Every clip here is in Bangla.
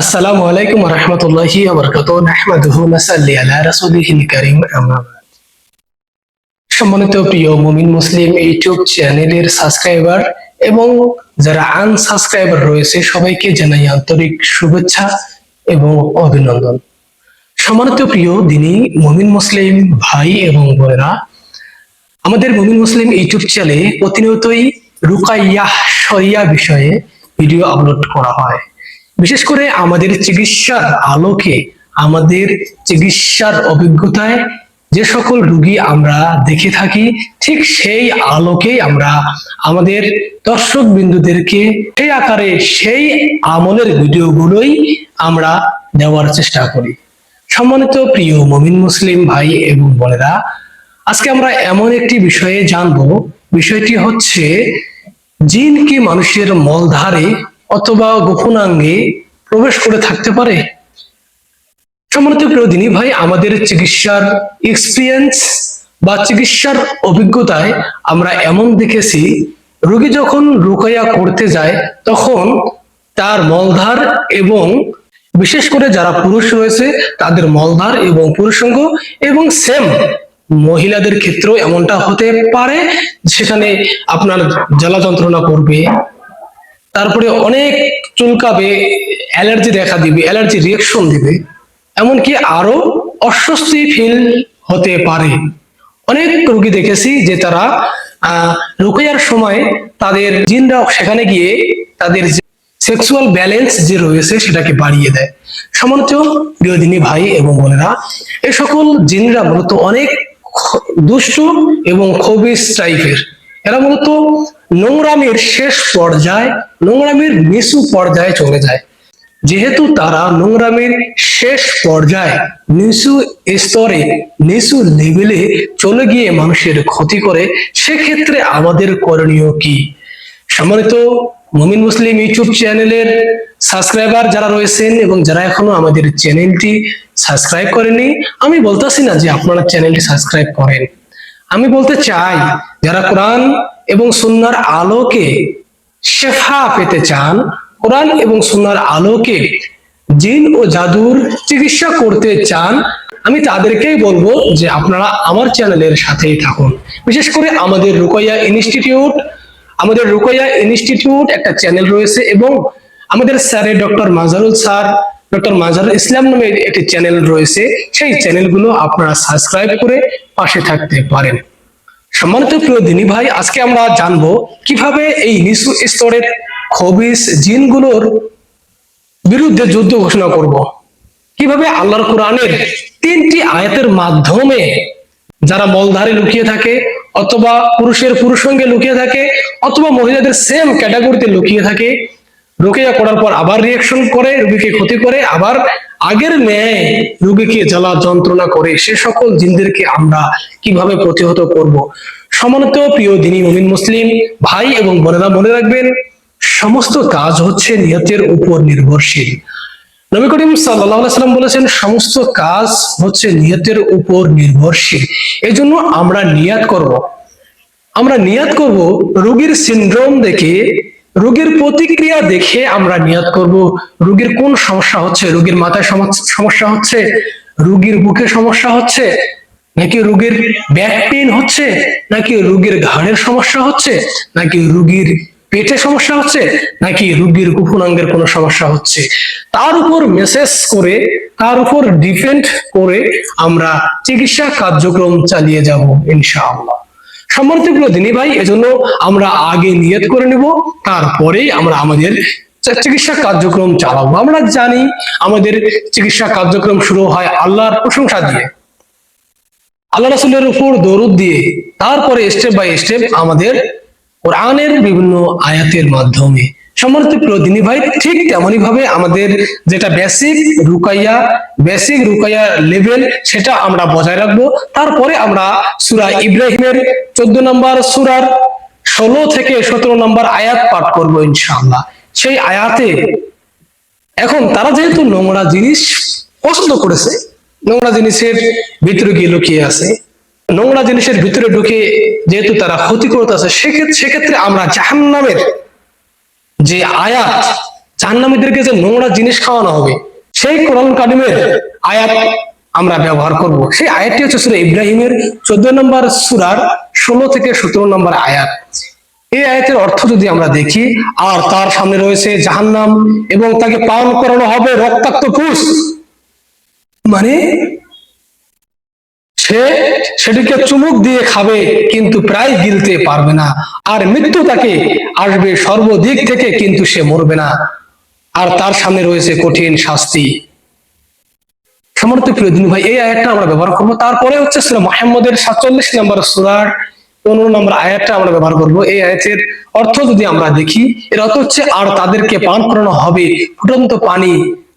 আসসালামু আলাইকুম রহমতুল্লাহি। সম্মানিত প্রিয় মুমিন মুসলিম ইউটিউব চ্যানেলের সাবস্ক্রাইবার এবং যারা আনসাবস্ক্রাইবার রয়েছে, সবাইকে জানাই আন্তরিক শুভেচ্ছা এবং অভিনন্দন। সম্মানিত প্রিয় দিনী মুমিন মুসলিম ভাই এবং বোনেরা, আমাদের মুমিন মুসলিম ইউটিউব চ্যানেলে প্রতিনিয়তই রুকাইয়াহ শরিয়া বিষয়ে ভিডিও আপলোড করা হয়। বিশেষ করে আমাদের চিকিৎসার আলোকে, আমাদের চিকিৎসার অভিজ্ঞতায় যে সকল রুগী আমরা দেখে থাকি, ঠিক সেই আলোকেই আমরা আমাদের দর্শক বিন্দুদেরকে সেই আকারে, সেই আমলের ভিডিওগুলোই আমরা দেওয়ার চেষ্টা করি। সম্মানিত প্রিয় মমিন মুসলিম ভাই এবং বোনেরা, আজকে আমরা এমন একটি বিষয়ে জানব। বিষয়টি হচ্ছে, জিন কি মানুষের মলধারে অথবা গোপনাঙ্গে প্রবেশ করে থাকতে পারে? সম্মানিত প্রিয় দিনী ভাই, আমাদের চিকিৎসার এক্সপিরিয়েন্স বা চিকিৎসার অভিজ্ঞতায় আমরা এমন দেখেছি, রোগী যখন রুকাইয়া করতে যায়, তখন তার মলধার এবং বিশেষ করে যারা পুরুষ রয়েছে, তাদের মলধার এবং পুরুষঙ্গ এবং সেম মহিলাদের ক্ষেত্রেও এমনটা হতে পারে। সেখানে আপনার জ্বালা যন্ত্রণা করবে তারপরে অনেক চুলকাবে অ্যালার্জি দেখা দিবে অ্যালার্জি রিয়েকশন দিবে। এমনকি আরও অস্বস্তি ফিল হতে পারে। অনেক রোগী দেখেছি যে তারা রুকাইয়ার সময় তাদের জিনরা সেখানে গিয়ে তাদের সেক্সুয়াল ব্যালেন্স যে রয়েছে সেটাকে বাড়িয়ে দেয়। সমানত প্রিয়দিনী ভাই এবং বোনেরা এ সকল জিনরা মূলত অনেক দুষ্ট এবং খবিস টাইপের এরা মূলত নোংরামির শেষ পর্যায়ে, নোংরামির নিচু পর্যায়ে চলে যায়। যেহেতু তারা নোংরামির শেষ পর্যায়ে নিচু স্তরে, নিচু লেভেলে চলে গিয়ে মানুষের ক্ষতি করে, সেক্ষেত্রে আমাদের করণীয় কি? সম্মানিত মমিন মুসলিম ইউটিউব চ্যানেলের সাবস্ক্রাইবার যারা রয়েছেন এবং যারা এখনও আমাদের চ্যানেলটি সাবস্ক্রাইব করেনি আমি বলতেছি না যে আপনারা চ্যানেলটি সাবস্ক্রাইব করেন। আমি বলতে চাই যারা কোরআন এবং সুন্নার আলোকে শেফা পেতে চান, কোরআন এবং সুন্নার আলোকে জিন ও জাদুর চিকিৎসা করতে চান, আমি তাদেরকেই বলব যে আপনারা আমার চ্যানেলের সাথেই থাকুন। বিশেষ করে আমাদের রুকইয়া ইনস্টিটিউট, আমাদের রুকইয়া ইনস্টিটিউট একটা চ্যানেল রয়েছে এবং আমাদের স্যারের doctor Mazharul sir, doctor Mazharul Islam নামে একটি চ্যানেল রয়েছে। সেই চ্যানেলগুলো আপনারা সাবস্ক্রাইব করে পাশে থাকতে পারেন। সম্মানিত প্রিয় দিনী ভাই, আজকে আমরা জানব কীভাবে এই নিচু স্তরের খবিস জিনগুলোর বিরুদ্ধে যুদ্ধ ঘোষণা করব। কীভাবে আল্লাহর কোরআনের তিনটি আয়াতের মাধ্যমে যারা মলধারে লুকিয়ে থাকে অথবা পুরুষের পুরুষ সঙ্গে লুকিয়ে থাকে অথবা মহিলাদের সেম ক্যাটাগরিতে লুকিয়ে থাকে রুকিয়া করার পর আবার রিয়াকশন করে, রুগীকে ক্ষতি করে, আবার আগের ন্যায় রুগীকে জ্বালা যন্ত্রণা করে, সে সকল জিনদেরকে আমরা কীভাবে প্রতিহত করব? সমানত প্রিয় দিনী মুমিন মুসলিম ভাই এবং বোনেরা, মনে রাখবেন, সমস্ত কাজ হচ্ছে নিয়তের উপর নির্ভরশীল। নবী করিম সাল্লাম বলেছেন, সমস্ত কাজ হচ্ছে নিয়তের উপর নির্ভরশীল। এজন্য আমরা নিয়াত করব। আমরা নিয়াত করব রোগীর সিনড্রোম দেখে রোগীর প্রতিক্রিয়া দেখে আমরা নিয়াত করব। রোগীর কোন সমস্যা হচ্ছে? রোগীর মাথায় সমস্যা হচ্ছে? রোগীর বুকে সমস্যা হচ্ছে? নাকি রোগীর ব্যাক পেইন হচ্ছে? নাকি রোগীর ঘাড়ের সমস্যা হচ্ছে? নাকি রোগীর পেটে সমস্যা হচ্ছে? নাকি রোগীর গোপনাঙ্গের কোনো সমস্যা হচ্ছে? তার উপর মেসেজ করে, তার উপর ডিপেন্ড করে আমরা চিকিৎসা কার্যক্রম চালিয়ে যাব, ইনশাআল্লাহ। সম্মানিত প্রিয় দিনী ভাই, এজন্য আমরা আগে নিয়ত করে নেব তারপরেই আমরা আমাদের চিকিৎসা কার্যক্রম চালাবো। আমরা জানি আমাদের চিকিৎসা কার্যক্রম শুরু হয় আল্লাহর প্রশংসা দিয়ে। আল্লাহ রাসুলের উপর দরুদ দিয়ে, তারপরে স্টেপ বাই স্টেপ আমাদের কোরআনের বিভিন্ন আয়াতের মাধ্যমে সম্মানিত প্রিয় ভাই, ঠিক তেমনই ভাবে আমাদের যেটা basic Ruqaiya basic Ruqaiya level সেটা আমরা বজায় রাখব। তারপরে আমরা সুরা ইব্রাহিমের চোদ্দ নম্বর সুরার ষোলো থেকে সতেরো নম্বর আয়াত পাঠ করব ইনশাআল্লাহ। সেই আয়াতে এখন তারা যেহেতু নোংরা জিনিস পছন্দ করেছে, নোংরা জিনিসের ভিতরে গিয়ে লুকিয়ে আছে, নোংরা জিনিসের ভিতরে ঢুকে যেহেতু তারা ক্ষতি করতেছে সেক্ষেত্রে সেক্ষেত্রে আমরা জাহান্নামের যে আয়াত জাহান্নামীদেরকে যে নোংরা জিনিস খাওয়ানো হবে, সেই কোরআন কারিমের আয়াত আমরা ব্যবহার করব। সেই আয়াতটি হচ্ছে সুরা ইব্রাহিমের চোদ্দ নম্বর সুরার ষোলো থেকে সতেরো নম্বর আয়াত। এই আয়াতের অর্থ যদি আমরা দেখি, আর তার সামনে রয়েছে জাহান্নাম এবং তাকে পান করানো হবে রক্তাক্ত পুষ মানে সে সেটিকে চুমুক দিয়ে খাবে, কিন্তু প্রায় গিলতে পারবে না। আর মৃত্যু তাকে আসবে সর্বদিক থেকে, কিন্তু সে মরবে না। আর তার সামনে রয়েছে কঠিন শাস্তি। সমর্থ প্রিয় দিন ভাই, এই আয়াতটা আমরা ব্যবহার করব। তারপরে হচ্ছে সুরা মোহাম্মদের সাতচল্লিশ নম্বর সুরার পনেরো নম্বর আয়াতটা আমরা ব্যবহার করব। এই আয়াতের অর্থ যদি আমরা দেখি, এর অর্থ হচ্ছে, আর তাদেরকে পান করানো হবে ফুটন্ত পানি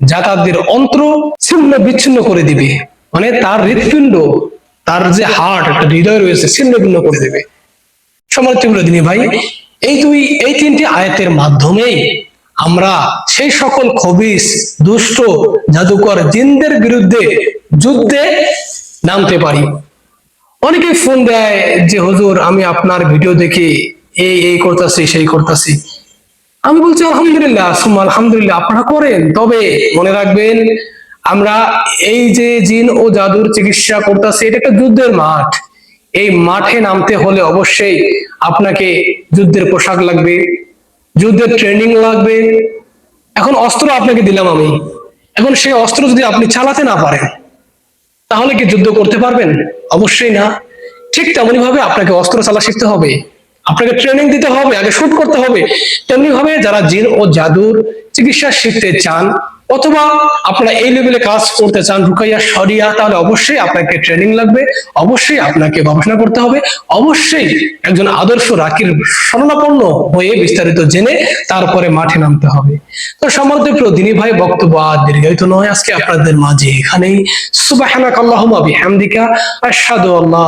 যা তাদের অন্ত্র ছিন্ন বিচ্ছিন্ন করে দিবে। মানে তার হৃৎপিণ্ড, তার যে হার্ট একটা হৃদয় রয়েছে ছিন্ন ভিন্ন করে দেবে। দিনী, ভাই, এই দুই, এই তিনটি আয়াতের মাধ্যমেই আমরা সেই সকল খবিস, দুষ্ট, জাদুকর জিনদের বিরুদ্ধে যুদ্ধে নামতে পারি। অনেকে ফোন দেয় যে, হুজুর, আমি আপনার ভিডিও দেখে এই এই করতেছি, সেই করতেছি। আমি বলছি, আলহামদুলিল্লাহ আলহামদুলিল্লাহ, আপনারা করেন, তবে মনে রাখবেন আমরা এই যে জিন ও জাদুর চিকিৎসা করতেছি, এটা একটা যুদ্ধের মাঠ। এই মাঠে নামতে হলে অবশ্যই আপনাকে যুদ্ধের পোশাক লাগবে, যুদ্ধের ট্রেনিং লাগবে। এখন অস্ত্র আপনাকে দিলাম আমি। এখন সেই অস্ত্র যদি আপনি চালাতে না পারেন, তাহলে কি যুদ্ধ করতে পারবেন? অবশ্যই না। ঠিক তেমনি ভাবে আপনাকে অস্ত্র চালা শিখতে হবে। আপনাকে ট্রেনিং দিতে হবে, আগে শুট করতে হবে। তেমনি ভাবে যারা জিন ও জাদুর চিকিৎসা শিখতে চান অথবা আপনারা এই লেভেলে কাজ করতে চান রুকাইয়া সরিয়া তাহলে অবশ্যই আপনাকে ট্রেনিং লাগবে, অবশ্যই আপনাকে গবেষণা করতে হবে, অবশ্যই একজন আদর্শ রাকির শরণাপন্ন হয়ে বিস্তারিত জেনে তারপরে মাঠে নামতে হবে। তো সম্মানিত প্রিয় দিনী ভাই, বক্তব্য আর দীর্ঘায়িত নয়, আজকে আপনাদের মাঝে এখানেই। সুবহানাক আল্লাহুম্মা বিহামদিকা, আশহাদু আল্লা